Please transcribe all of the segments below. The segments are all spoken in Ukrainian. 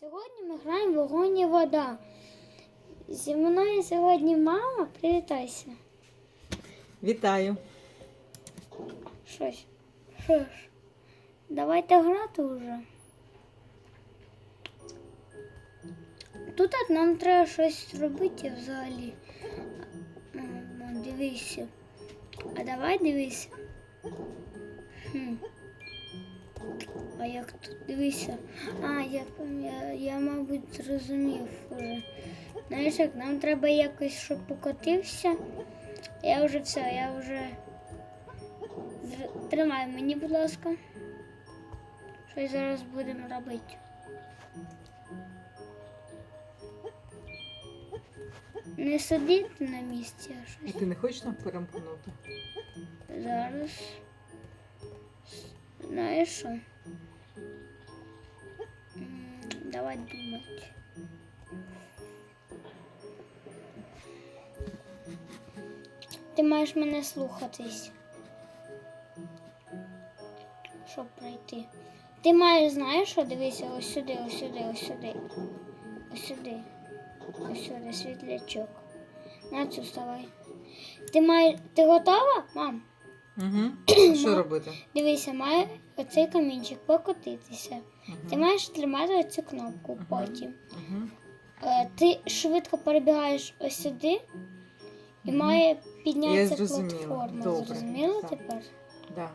Сьогодні ми граємо вогонь і вода. Зі мною сьогодні мама. Привітайся. Вітаю. Щось. Що ж? Давайте грати вже. Тут от нам треба щось робити взагалі. Дивися. А давай дивися. Хм. А як тут дивися? А, я, я, я мабуть, зрозумів вже. Знаєш, як нам треба якось, щоб покотився. Я вже все, я вже. Тримай мені, будь ласка. Щось зараз будемо робити. Не сидіти на місці, а А щось. ти не хочеш нам перемкнути? Зараз. М, Давай думати. Ти маєш мене слухатись. Щоб пройти. Ти маєш, знаєш, що дивися, ось сюди, ось сюди, ось сюди. Ось сюди. Ось сюди, світлячок. На цю вставай. Ти маєш. Ти готова, мам? Угу. Що робити? Дивися, має оцей камінчик покотитися. Ти маєш тримати оцю кнопку потім. Угу. Е, Ти швидко перебігаєш ось сюди і має Я піднятися зрозуміла. платформа. Добре. Зрозуміло Так. тепер? Да,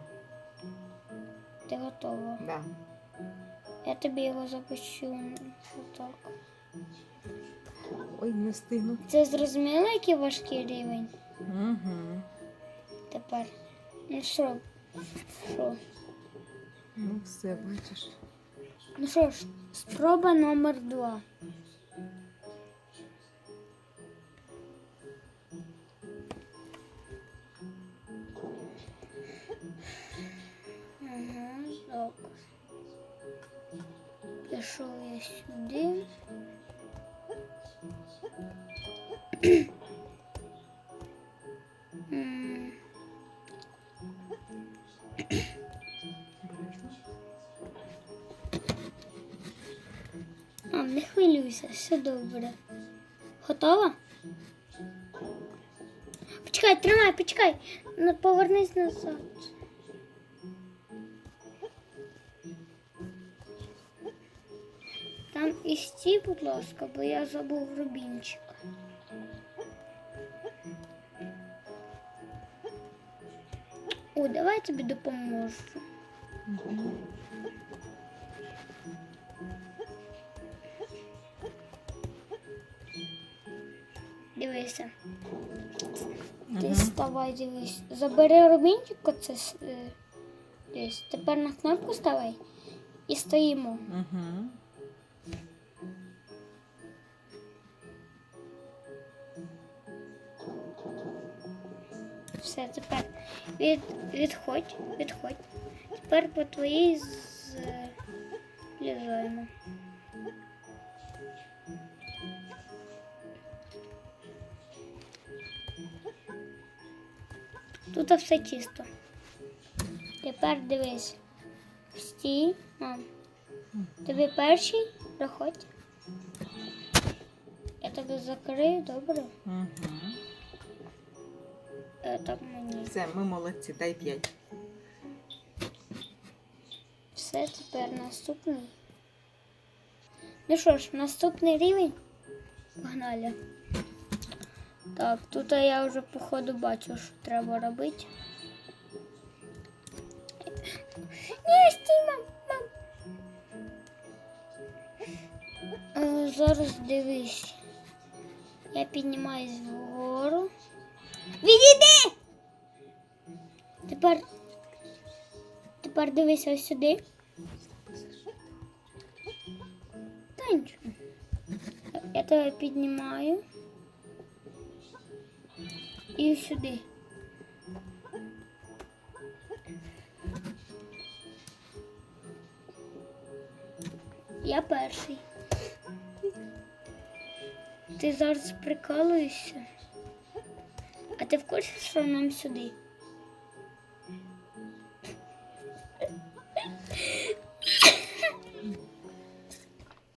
Ти готова. да. Я тобі його запущу. Отак. Ой, не встигну. Це зрозуміло, який важкий рівень Угу. тепер. Ну що? Що? Ну все, бачиш. Ну що ж, спроба номер два. Ага, так. Пішов я сюди. М. Мам, не хвилюйся, все добре. Готова? Почекай, тримай, почекай. Ну, Повернись назад. Там і стій, будь ласка, бо я забув рубінчик. Давай я тобі допоможу. Дивися. Ти Мгм. вставай, дивись. Забери рубінчик оце е. Тепер на кнопку ставай і стоїмо. Мгм. Все, тепер від, відходь, відходь. Тепер по твоїй злізаємо. Тут все чисто. Тепер дивись. Стій, мам. Тобі перший проходь. Я тебе закрию, добре? Мгм. Так мені. Все, ми молодці, дай п'ять. Все, тепер наступний. Ну що ж, наступний рівень. Погнали. Так, тут я вже походу бачу, що треба робити. Ні, стій, мам, мам. Е, зараз дивись. Я піднімаюсь вгору. Відійди! Тепер. Тепер дивись ось сюди. Та нічого. Я тебе піднімаю. І сюди. Я перший. Ти зараз прикалуєшся. А ти в курсі, що нам сюди?